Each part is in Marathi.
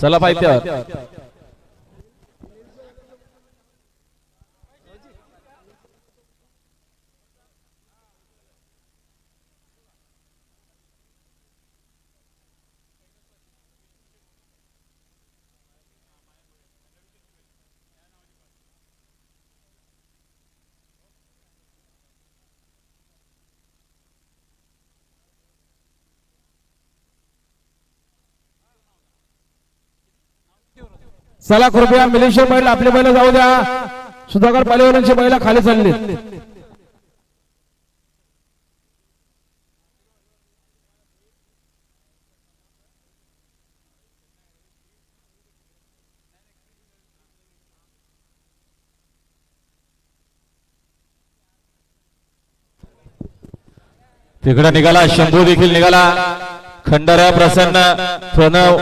चला पाहिजे चला कृपया मिलिशिया बैल आपले बैल जाऊ द्या. सुधाकर पालेवाल्यांची बैल खाली चालली. तिकडे निघाला शंभू देखील निघाला. खंडारा प्रसन्न प्रणव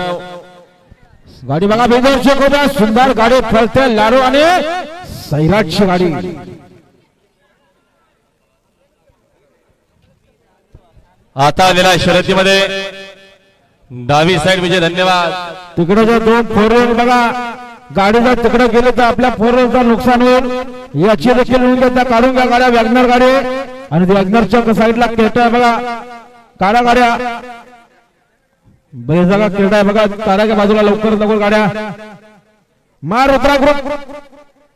गाडी बघा बेदर होत्या सुंदर गाडी फळते लाडू आणि सैराटची गाडी. आता आलेला शर्यतीमध्ये. डावी साईड विजय धन्यवाद. तिकडे जर दोन फोर व्हीलर बघा गाडी जर तिकडे गेली तर आपल्या फोर व्हीलरचं नुकसान होईल. याची देखील नोंद काढून घ्या गाड्या वॅगनर गाडी. आणि वॅगनरच्या साईडला केट आहे बघा. काढा गाड्या. बैजाला जागा आहे बघा ताराच्या बाजूला लवकर लवकर गाड्या. मार उतरा ग्रुप.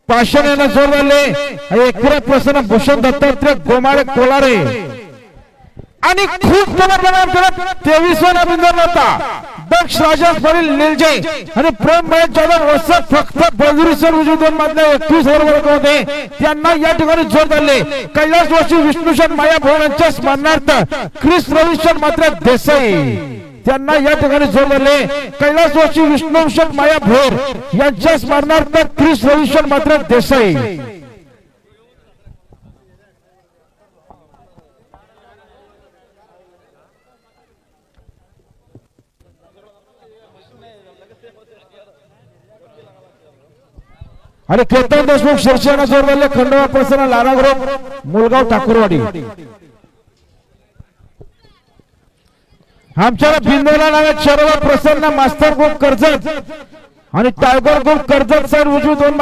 पाचशे यानं जोर झाले एकरा प्रसन्न भूषण दत्तात्रय गोमाळे कोलारे. आणि खूप प्रमाणात करत तेवीस अभिनंदन होता दक्ष राजास वरील निलजे आणि प्रेम महेश जाधव असं फक्त बजुरीसर विजय दोन मधले एकवीस ओव्हर होते. त्यांना या ठिकाणी जोर धरले. कैलास वर्षी विष्णुशन माया भवनांच्या स्मरणार्थ क्रिस रविशन मात्र देसाई. त्यांना या ठिकाणी जोडले. धरले कैलास वर्षी विष्णुशन माया भोर यांच्या स्मरणार्थ क्रिस रविशन मात्र देसाई. आणि केतन देशमुख शिरसेना जोडलेले खंडोबा प्रसन्न लारा ग्रुप मुलगाव ठाकूरवाडी. आमच्याला बिंदोला नावात शरवा प्रसन्न मास्तर ग्रुप कर्जत. आणि टायगर ग्रुप कर्जत सर उजवी दोन